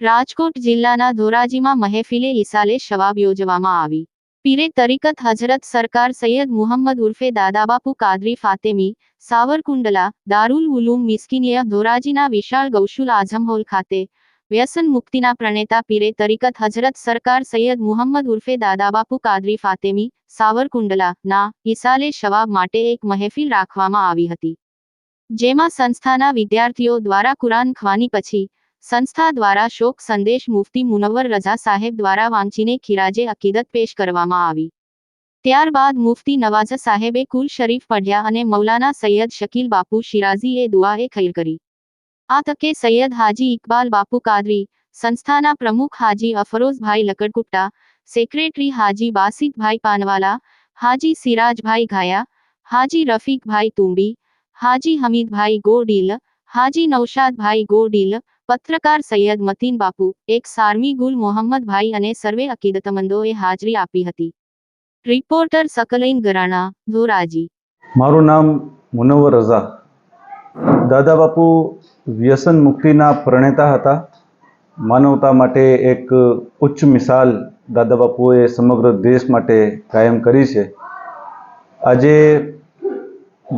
રાજકોટ જિલ્લાના ધોરાજીમાં મહેફિલે ઇસાલે શવાબ યોજવામાં આવી. પીરે તરીકત હજરત સરકાર સૈયદ મુહમ્મદ ઉર્ફે દાદાબાપુ કાદરી ફાતેમી, સાવરકુંડલા, દારુલ ઉલૂમ મિસ્કિનિયા ધોરાજીના વિશાળ ગૌશુલ આઝમ હોલ ખાતે વ્યસન મુક્તિના પ્રણેતા પીરે તરીકત હજરત સરકાર સૈયદ મુહમ્મદ ઉર્ફે દાદાબાપુ કાદરી ફાતેમી, સાવરકુંડલા, ના ઇસાલે શવાબ માટે એક મહેફિલ રાખવામાં આવી હતી. જેમાં સંસ્થાના વિદ્યાર્થીઓ દ્વારા કુરાન ખવાની પછી, સંસ્થા દ્વારા શોક સંદેશ મુફતી મુનવ્વર રઝા સાહેબ દ્વારા વાંચીને ખિરાજે અકીદત પેશ કરવામાં આવી. ત્યારબાદ મુફતી નવાઝ સાહેબે કુલ શરીફ પઢ્યા અને મૌલાના સૈયદ શકીલ બાપુ શિરાઝીએ દુઆએ ખૈર કરી. આ તકે સૈયદ હાજી ઇકબાલ બાપુ કાદરી, સંસ્થાના પ્રમુખ હાજી અફરોઝભાઈ લકડકુટ્ટા સેક્રેટરી હાજી બાસિતભાઈ પાનવાલા, હાજી સિરાજભાઈ ઘાયા, હાજી રફીકભાઈ તુંબી, હાજી હમીદભાઈ ગોડીલ હાજી નૌશાદભાઈ ગોડીલ પત્રકાર સૈયદ મતીન બાપુ, એક સારમી ગુલ મોહમ્મદભાઈ અને સર્વે અકીદતમંદોએ હાજરી આપી હતી. રિપોર્ટર સકલૈન ગરાણા, ધોરાજી. મારું નામ મુનવર રઝા. દાદા બાપુ વ્યસન મુક્તિના પ્રણેતા હતા. માનવતા માટે એક ઉચ્ચ મિસાલ દાદા બાપુએ સમગ્ર દેશ માટે કાયમ કરી છે. આજે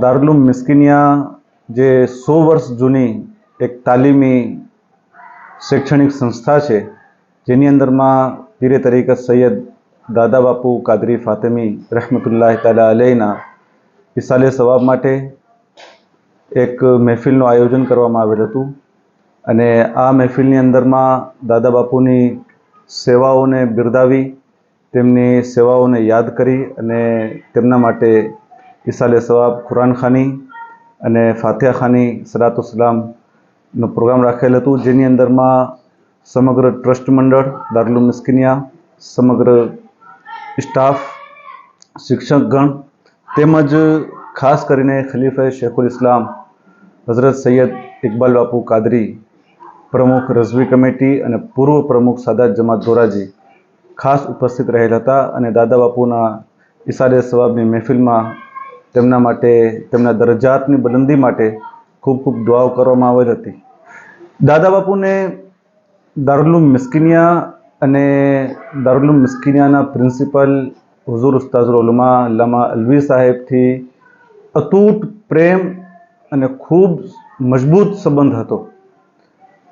દારુલુમ મિસ્કિનિયા જે સો વર્ષ જૂની એક તાલીમી શૈક્ષણિક સંસ્થા છે, જેની અંદરમાં પીરે તરીકે સૈયદ દાદા બાપુ કાદરી ફાતેમી રહેમતુલ્લાહ તાલા અલૈના ઇસાલે સવાબ માટે એક મહેફિલનું આયોજન કરવામાં આવેલ હતું અને આ મહેફિલની અંદરમાં દાદા બાપુની સેવાઓને બિરદાવી, તેમની સેવાઓને યાદ કરી અને તેમના માટે ઈસાલે સવાબ ખુરાનખાની અને ફાથિયા ખાની સલાતો સલામનો પ્રોગ્રામ રાખેલ હતું, જેની અંદરમાં સમગ્ર ટ્રસ્ટ મંડળ, દારૂલ મિસ્કિનિયા, સમગ્ર સ્ટાફ, શિક્ષકગણ તેમજ ખાસ કરીને ખલીફા શેખુલ ઇસ્લામ હઝરત સૈયદ ઇકબાલ બાપુ કાદરી, પ્રમુખ રઝવી કમિટી અને પૂર્વ પ્રમુખ સાદાત જમાત ધોરાજી ખાસ ઉપસ્થિત રહેલા હતા અને દાદા બાપુના ઇશારે સવાબની મહેફિલમાં તેમના માટે, તેમના દરજાતની બુલંદી માટે ખૂબ ખૂબ દુઆઓ કરવામાં આવેલ હતી. દાદા બાપુને દારુલુમ મિસ્કિનિયા અને દારુલુમ મિસ્કિનિયાના પ્રિન્સિપલ હુઝુર ઉસ્તાઝુલ ઉલમા અલ્લામા અલવી સાહેબથી અતૂટ પ્રેમ અને ખૂબ મજબૂત સંબંધ હતો.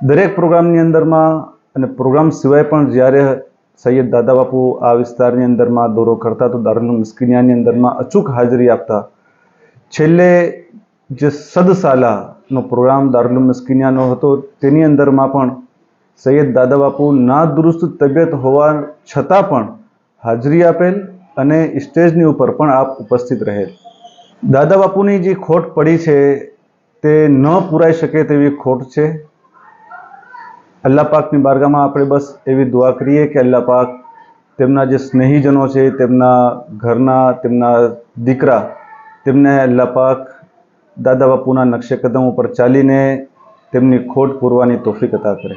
દરેક પ્રોગ્રામની અંદરમાં અને પ્રોગ્રામ સિવાય પણ જ્યારે સૈયદ દાદા બાપુ આ વિસ્તારની અંદરમાં દોરો કરતા તો દારુલ મિસ્કિનિયાની અંદરમાં અચૂક હાજરી આપતા. છેલ્લે જે સદસાલાનો પ્રોગ્રામ દારુલ મિસ્કિનિયાનો હતો તેની અંદરમાં પણ સૈયદ દાદા બાપુ ના દુરુસ્ત તબિયત હોવા છતાં પણ હાજરી આપેલ અને સ્ટેજની ઉપર પણ આપ ઉપસ્થિત રહેલ. દાદા બાપુની જે ખોટ પડી છે તે ન પૂરાઈ શકે તેવી ખોટ છે. અલ્લાહ પાકની બારગામાં આપણે બસ એવી દુઆ કરીએ કે અલ્લાહ પાક તેમના જે સ્નેહીજનો છે, તેમના ઘરના, તેમના દીકરા, તેમને અલ્લાહ પાક દાદા બાપુના નકશે કદમ ઉપર ચાલીને તેમની ખોટ પૂરવાની તોફીક અતા કરે.